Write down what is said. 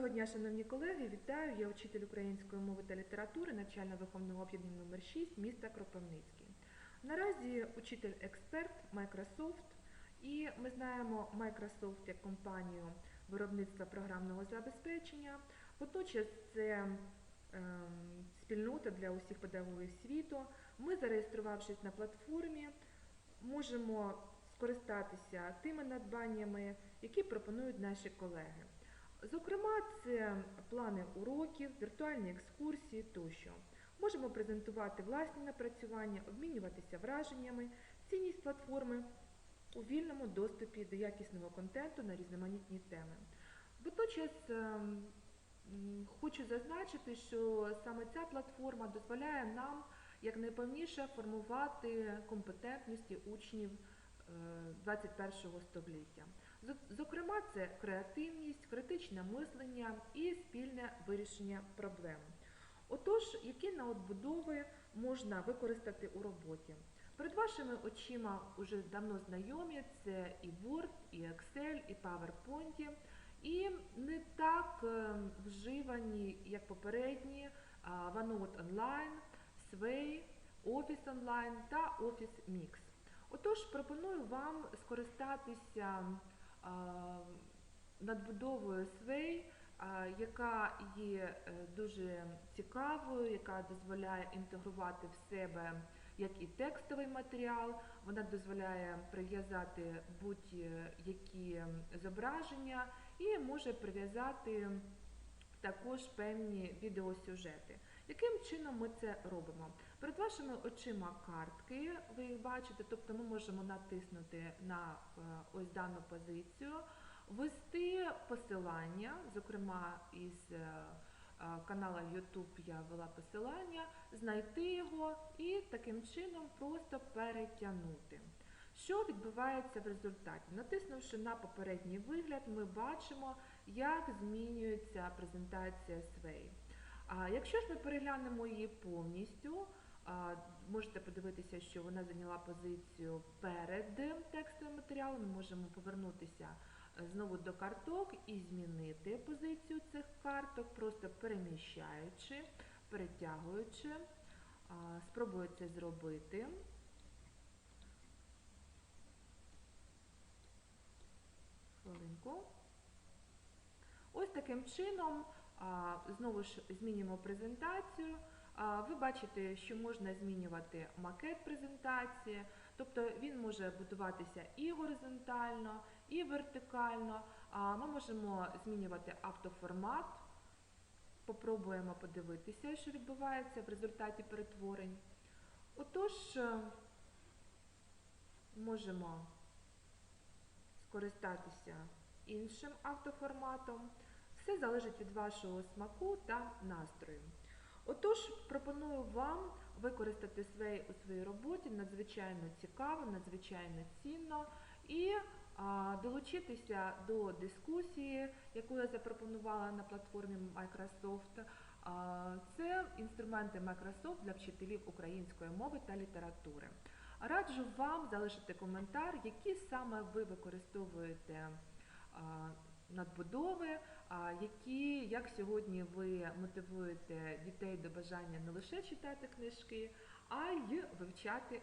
Доброго дня, шановні колеги. Вітаю. Я учитель української мови та літератури навчально-виховного об'єднання номер 6 міста Кропивницький. Наразі учитель-експерт Microsoft, і ми знаємо Microsoft як компанію виробництва програмного забезпечення. Водночас це ем, спільнота для усіх педагогів світу. Ми, зареєструвавшись на платформі, можемо скористатися тими надбаннями, які пропонують наші колеги. Зокрема, це плани уроків, віртуальні екскурсії тощо. Можемо презентувати власні напрацювання, обмінюватися враженнями, цінність платформи у вільному доступі до якісного контенту на різноманітні теми. Водночас ем, хочу зазначити, що саме ця платформа дозволяє нам якнайповніше формувати компетентності учнів е, 21 століття. Зо- Зокрема, це креативність, критичне мислення і спільне вирішення проблем. Отож, які наотбудови можна використати у роботі? Перед вашими очима вже давно знайомі це і Word, і Excel, і PowerPoint, і не так е, вживані, як попередні, OneNote Online, Sway, Office Online та Office Mix. Отож, пропоную вам скористатися надбудовою а, яка є е, дуже цікавою, яка дозволяє інтегрувати в себе як і текстовий матеріал, вона дозволяє прив'язати будь-які зображення і може прив'язати також певні відеосюжети. Яким чином ми це робимо? Перед вашими очима картки, ви їх бачите, тобто ми можемо натиснути на е, ось дану позицію, ввести посилання, зокрема із е, е, канала YouTube я ввела посилання, знайти його і таким чином просто перетягнути. Що відбувається в результаті? Натиснувши на попередній вигляд, ми бачимо, як змінюється презентація Sway. Якщо ж ми переглянемо її повністю, можете подивитися, що вона зайняла позицію перед текстовим матеріалом. Ми можемо повернутися е, знову до карток і змінити позицію цих карток, просто переміщаючи, перетягуючи. Спробую це зробити. Хвилинку. Ось таким чином, знову ж змінюємо презентацію. Ви бачите, що можна змінювати макет презентації, тобто він може будуватися і горизонтально, і вертикально. Ми можемо змінювати автоформат. Попробуємо подивитися, що відбувається в результаті перетворень. Отож, е, можемо скористатися іншим автоформатом. Все залежить від вашого смаку та настрою. Отож, пропоную вам використати Sway у своїй роботі надзвичайно цікаво, надзвичайно цінно і долучитися до дискусії, яку я запропонувала на платформі Microsoft. Це інструменти Microsoft для вчителів української мови та літератури. Раджу вам залишити коментар, які саме ви використовуєте надбудови, які, як сьогодні ви мотивуєте дітей до бажання не лише читати книжки, а й вивчати